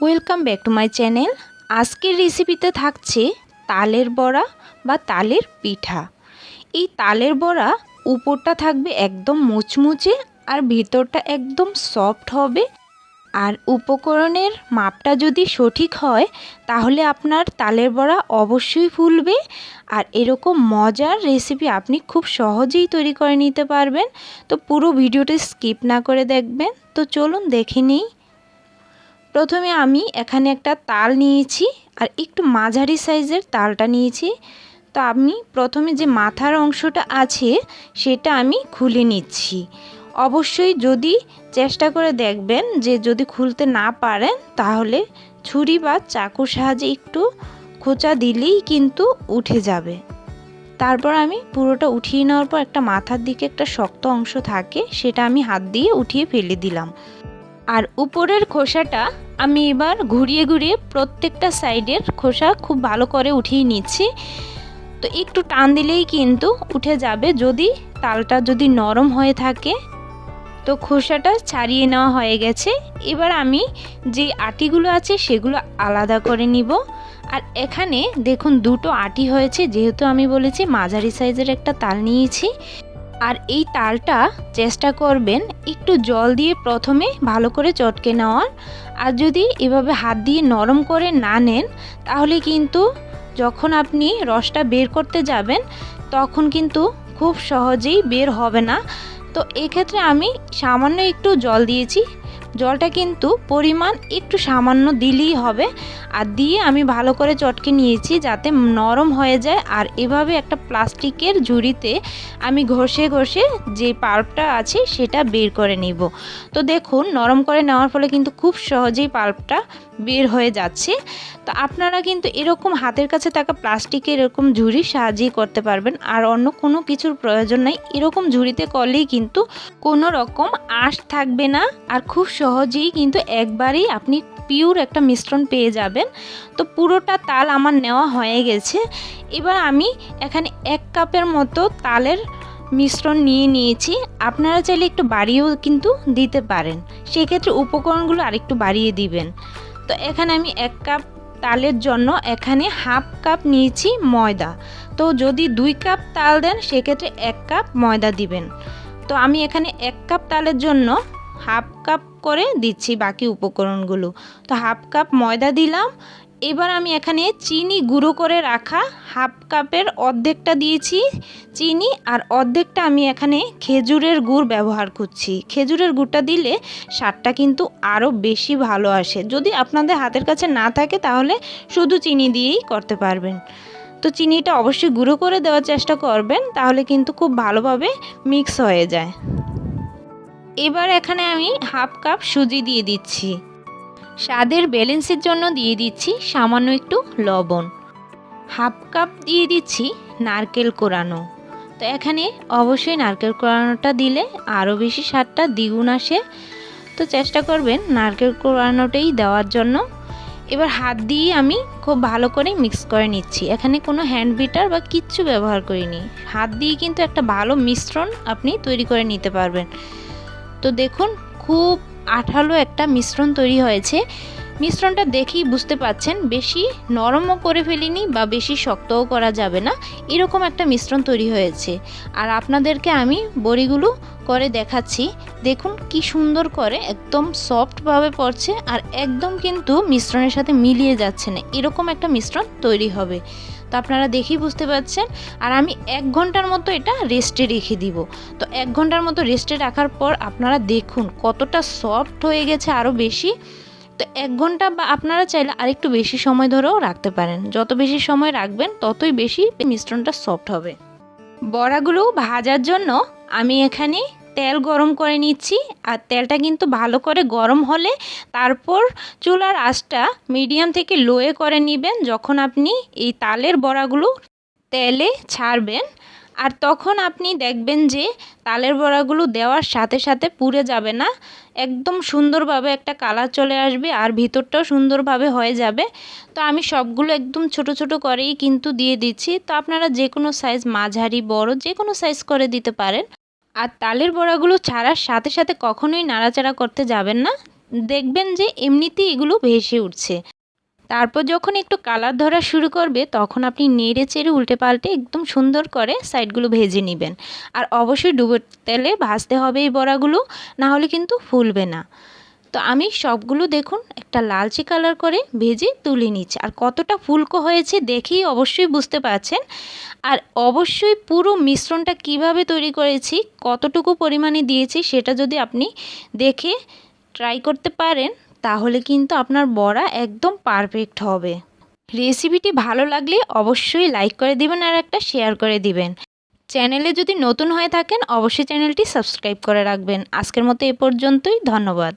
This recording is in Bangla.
Welcome back to my channel আজকের রেসিপিতে থাকছে তালের বড়া বা তালের পিঠা। এই তালের বড়া উপরটা থাকবে একদম মুচমুচে আর ভেতরটা একদম সফট হবে। আর উপকরণের মাপটা যদি সঠিক হয়, তাহলে আপনার তালের বড়া অবশ্যই ফুলবে। আর এরকম মজার রেসিপি আপনি খুব সহজেই তৈরি করে নিতে পারবেন। তো পুরো ভিডিওটি স্কিপ না করে দেখবেন। তো চলুন দেখে নিই। প্রথমে আমি এখানে একটা তাল নিয়েছি আর একটু মাঝারি সাইজের তালটা নিয়েছি। তো আমি প্রথমে যে মাথার অংশটা আছে সেটা আমি খুলে নিচ্ছি। অবশ্যই যদি চেষ্টা করে দেখবেন যে যদি খুলতে না পারেন তাহলে ছুরি বা চাকুর সাহায্যে একটু খোঁচা দিলেই কিন্তু উঠে যাবে। তারপর আমি পুরোটা উঠিয়ে নেওয়ার পর একটা মাথার দিকে একটা শক্ত অংশ থাকে সেটা আমি হাত দিয়ে উঠিয়ে ফেলে দিলাম। আর উপরের খোসাটা আমি এবার ঘুরিয়ে ঘুরিয়ে প্রত্যেকটা সাইডের খোসা খুব ভালো করে উঠিয়ে নিচ্ছি। তো একটু টান দিলেই কিন্তু উঠে যাবে। যদি তালটা যদি নরম হয়ে থাকে, তো খোসাটা ছাড়িয়ে নেওয়া হয়ে গেছে। এবার আমি যে আটিগুলো আছে সেগুলো আলাদা করে নিব। আর এখানে দেখুন দুটো আটি হয়েছে, যেহেতু আমি বলেছি মাঝারি সাইজের একটা তাল নিয়েছি। আর এই তালটা চেষ্টা করবেন একটু জল দিয়ে প্রথমে ভালো করে চটকে নেওয়ার। আর যদি এভাবে হাত দিয়ে নরম করে না নেন, তাহলে কিন্তু যখন আপনি রসটা বের করতে যাবেন, তখন কিন্তু খুব সহজেই বের হবে না। তো এক্ষেত্রে আমি সামান্য একটু জল দিয়েছি জলটা কিন্তু পরিমাণ একটু সামান্য দিলেই হবে। আর দিয়ে আমি ভালো করে চটকে নিয়েছি যাতে নরম হয়ে যায়। আর এভাবে একটা প্লাস্টিকের ঝুড়িতে আমি ঘষে ঘষে যে পাল্পটা আছে সেটা বের করে নিব। তো দেখুন, নরম করে নেওয়ার ফলে কিন্তু খুব সহজেই পাল্পটা বের হয়ে যাচ্ছে। তো আপনারা কিন্তু এরকম হাতের কাছে থাকা প্লাস্টিকের এরকম ঝুড়ি সাহায্যেই করতে পারবেন। আর অন্য কোনো কিছুর প্রয়োজন নাই। এরকম ঝুড়িতে করলেই কিন্তু কোনো রকম আঁশ থাকবে না। আর খুব সহজেই কিন্তু একবারেই আপনি পিওর একটা মিশ্রণ পেয়ে যাবেন। তো পুরোটা তাল আমার নেওয়া হয়ে গেছে। এবার আমি এখানে এক কাপের মতো তালের মিশ্রণ নিয়ে নিয়েছি। আপনারা চাইলে একটু বাড়িয়েও কিন্তু দিতে পারেন। সেক্ষেত্রে উপকরণগুলো আরেকটু বাড়িয়ে দিবেন। তো এখানে আমি এক কাপ তালের জন্য এখানে হাফ কাপ নিয়েছি ময়দা। তো যদি দুই কাপ তাল দেন, সেক্ষেত্রে এক কাপ ময়দা দিবেন। তো আমি এখানে এক কাপ তালের জন্য হাফ কাপ করে দিচ্ছি বাকি উপকরণগুলো। তো হাফ কাপ ময়দা দিলাম। এবার আমি এখানে চিনি গুঁড়ো করে রাখা হাফ কাপের অর্ধেকটা দিয়েছি চিনি আর অর্ধেকটা আমি এখানে খেজুরের গুড় ব্যবহার করছি। খেজুরের গুড়টা দিলে স্বাদটা কিন্তু আরও বেশি ভালো আসে। যদি আপনাদের হাতের কাছে না থাকে তাহলে শুধু চিনি দিয়েই করতে পারবেন। তো চিনিটা অবশ্যই গুঁড়ো করে দেওয়ার চেষ্টা করবেন, তাহলে কিন্তু খুব ভালোভাবে মিক্স হয়ে যায়। এবার এখানে আমি হাফ কাপ সুজি দিয়ে দিচ্ছি। স্বাদের ব্যালেন্সের জন্য দিয়ে দিচ্ছি সামান্য একটু লবণ। হাফ কাপ দিয়ে দিচ্ছি নারকেল কোরানো। তো এখানে অবশ্যই নারকেল কোরানোটা দিলে আরও বেশি স্বাদটা দ্বিগুণ আসে। তো চেষ্টা করবেন নারকেল কোরানোটাই দেওয়ার জন্য। এবার হাত দিয়ে আমি খুব ভালো করে মিক্স করে নিচ্ছি। এখানে কোনো হ্যান্ড বিটার বা কিচ্ছু ব্যবহার করিনি। হাত দিয়ে কিন্তু একটা ভালো মিশ্রণ আপনি তৈরি করে নিতে পারবেন। তো দেখুন, খুব আঠালো একটা মিশ্রণ তৈরি হয়েছে। মিশ্রণটা দেখেই বুঝতে পাচ্ছেন, বেশি নরমও করে ফেলিনি বা বেশি শক্তও করা যাবে না। এরকম একটা মিশ্রণ তৈরি হয়েছে। আর আপনাদেরকে আমি বড়িগুলো করে দেখাচ্ছি। দেখুন কি সুন্দর করে একদম সফটভাবে পড়ছে আর একদম কিন্তু মিশ্রণের সাথে মিলিয়ে যাচ্ছে না। এরকম একটা মিশ্রণ তৈরি হবে। তো আপনারা দেখেই বুঝতে পারছেন। আর আমি এক ঘণ্টার মতো এটা রেস্টে রেখে দিব। তো এক ঘণ্টার মতো রেস্টে রাখার পর আপনারা দেখুন কতটা সফট হয়ে গেছে আরও বেশি। তো এক ঘণ্টা বা আপনারা চাইলে আরেকটু বেশি সময় ধরেও রাখতে পারেন। যত বেশি সময় রাখবেন, ততই বেশি মিশ্রণটা সফট হবে। বড়াগুলো ভাজার জন্য আমি এখানে তেল গরম করে নিচ্ছি আর তেলটা কিন্তু ভালো করে গরম হলে তারপর চুলার আঁচটা মিডিয়াম থেকে লোয়ে করে নেবেন যখন আপনি এই তালের বড়াগুলো তেলে ছাড়বেন। আর তখন আপনি দেখবেন যে তালের বড়াগুলো দেওয়ার সাথে সাথে পুড়ে যাবে না। একদম সুন্দরভাবে একটা কালার চলে আসবে আর ভিতরটাও সুন্দরভাবে হয়ে যাবে। তো আমি সবগুলো একদম ছোট ছোট করেই কিন্তু দিয়ে দিচ্ছি। তো আপনারা যে কোনো সাইজ মাঝারি, বড় যে কোনো সাইজ করে দিতে পারেন। আর তালের বড়াগুলো ছাড়ার সাথে সাথে কখনোই নাড়াচাড়া করতে যাবেন না। দেখবেন যে এমনিতেই এগুলো ভেসে উঠছে। তারপর যখন একটু কালার ধরা শুরু করবে, তখন আপনি নেড়ে চেড়ে উল্টে পাল্টে একদম সুন্দর করে সাইডগুলো ভেজে নেবেন। আর অবশ্যই ডুবো তেলে ভাজতে হবে এই বড়াগুলো, নাহলে কিন্তু ফুলবে না। তো আমি সবগুলো দেখুন, একটা লালচে কালার করে ভেজে তুলে নিচ্ছি। আর কতটা ফুলকো হয়েছে দেখেই অবশ্যই বুঝতে পারছেন। আর অবশ্যই পুরো মিশ্রণটা কীভাবে তৈরি করেছি, কতটুকু পরিমাণে দিয়েছি সেটা যদি আপনি দেখে ট্রাই করতে পারেন, তাহলে কিন্তু আপনার বড়া একদম পারফেক্ট হবে। রেসিপিটি ভালো লাগলে অবশ্যই লাইক করে দিবেন আর একটা শেয়ার করে দিবেন। চ্যানেলে যদি নতুন হয়ে থাকেন, অবশ্যই চ্যানেলটি সাবস্ক্রাইব করে রাখবেন। আজকের মতো এ পর্যন্তই, ধন্যবাদ।